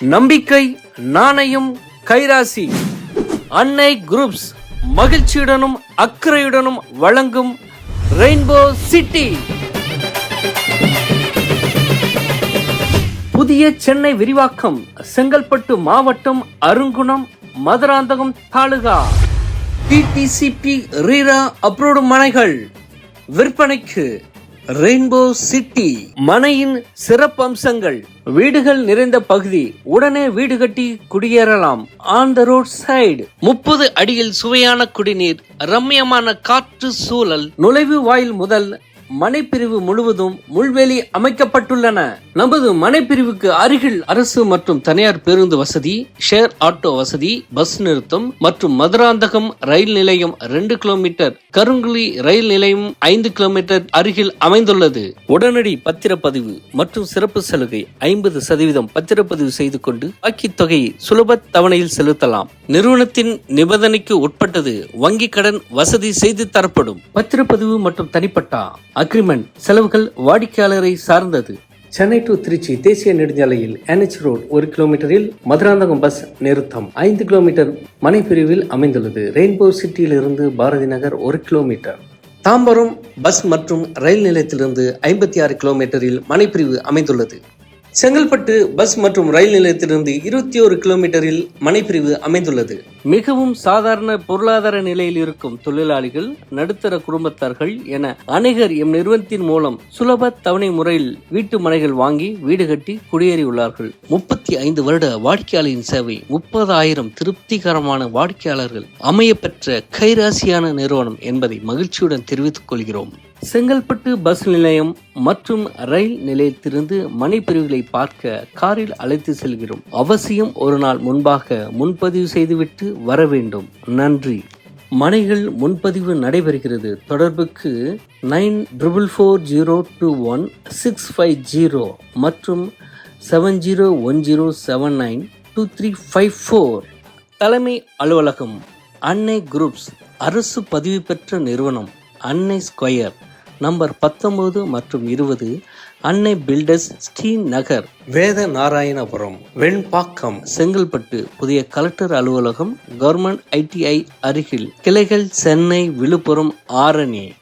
நம்பிக்கை நாணயம் கைராசி. அன்னை குரூப்ஸ் மகிழ்ச்சியுடனும் அக்கறையுடனும் வழங்கும் ரெயின்போ சிட்டி. புதிய சென்னை விரிவாக்கம் செங்கல்பட்டு மாவட்டம் Arungunam Madurantakam taluka. DTCP RERA approved மனைகள். விற்பனைக்கு ரெயின்போ சிட்டி மனையின் சிறப்பு அம்சங்கள் வீடுகள் நிறைந்த பகுதி உடனே வீடு கட்டி குடியேறலாம். ஆன் த ரோட் சைடு முப்பது அடியில் சுவையான குடிநீர் ரம்மியமான காற்று சூழல். நுழைவு வாயில் முதல் மனைப்பிரிவு முழுவதும் முள்வேலி அமைக்கப்பட்டுள்ளன. நமது மனைப்பிரிவுக்கு அருகில் அரசு மற்றும் தனியார் பேருந்து வசதி ஷேர் ஆட்டோ வசதி பஸ் நிறுத்தம் மற்றும் மதுராந்தகம் ரயில் நிலையம் ரெண்டு கிலோமீட்டர் கருங்குழி ரயில் நிலையம் ஐந்து கிலோமீட்டர் அருகில் அமைந்துள்ளது. உடனடி பத்திரப்பதிவு மற்றும் சிறப்பு சலுகை ஐம்பது சதவீதம் பத்திரப்பதிவு செய்து கொண்டு பாக்கி தொகையை சுலப தவணையில் செலுத்தலாம். நிறுவனத்தின் நிபந்தனைக்கு உட்பட்டது வங்கி கடன் வசதி செய்து தரப்படும். பத்திரப்பதிவு மற்றும் தனிப்பட்டா அக்ரிமெண்ட் செலவுகள் வாடிக்கையாளரை சார்ந்தது. சென்னை டு திருச்சி தேசிய நெடுஞ்சாலையில் என்எச் ரோடு ஒரு கிலோமீட்டரில் மதுராந்தகம் பஸ் நிறுத்தம். ஐந்து கிலோமீட்டர் மனைப்பிரிவில் அமைந்துள்ளது. ரெயின்போ சிட்டியிலிருந்து பாரதி நகர் ஒரு கிலோமீட்டர் தாம்பரம் பஸ் மற்றும் ரயில் நிலையத்திலிருந்து ஐம்பத்தி ஆறு கிலோமீட்டரில் மனைப்பிரிவு அமைந்துள்ளது. செங்கல்பட்டு பஸ் மற்றும் ரயில் நிலையத்திலிருந்து இருபத்தி ஒரு கிலோமீட்டரில் மனைப்பிரிவு அமைந்துள்ளது. மிகவும் சாதாரண பொருளாதார நிலையில் இருக்கும் தொழிலாளிகள் நடுத்தர குடும்பத்தார்கள் என அநேகர் எம் நிறுவனத்தின் மூலம் சுலப தவணை முறையில் வீட்டு மனைகள் வாங்கி வீடு கட்டி குடியேறியுள்ளார்கள். முப்பத்தி ஐந்து வருட வாடிக்கையாளரின் சேவை முப்பதாயிரம் திருப்திகரமான வாடிக்கையாளர்கள் அமைய பெற்ற கைராசியான நிறுவனம் என்பதை மகிழ்ச்சியுடன் தெரிவித்துக் கொள்கிறோம். செங்கல்பட்டு பஸ் நிலையம் மற்றும் ரயில் நிலையத்திலிருந்து மனைப்பிரிவுகளை பார்க்க காரில் அழைத்து செல்கிறோம். அவசியம் ஒரு நாள் முன்பாக முன்பதிவு செய்துவிட்டு வர வேண்டும். நன்றி. மனைகள் முன்பதிவு நடைபெறுகிறது. தொடர்புக்கு nine triple four zero two one six five zero மற்றும் seven zero one zero seven nine two three five four. தலைமை அலுவலகம் அன்னை குரூப்ஸ் அரசு பதிவு பெற்ற நிறுவனம் அன்னை ஸ்கொயர். நம்பர் பத்தொன்பது மற்றும் இருபது அன்னை பில்டர்ஸ் ஸ்ரீ நகர் வேத நாராயணபுரம் வெண்பாக்கம் செங்கல்பட்டு புதிய கலெக்டர் அலுவலகம் கவர்மெண்ட் ஐடிஐ அருகில் கிளைகள் சென்னை விழுப்புரம் ஆரணி.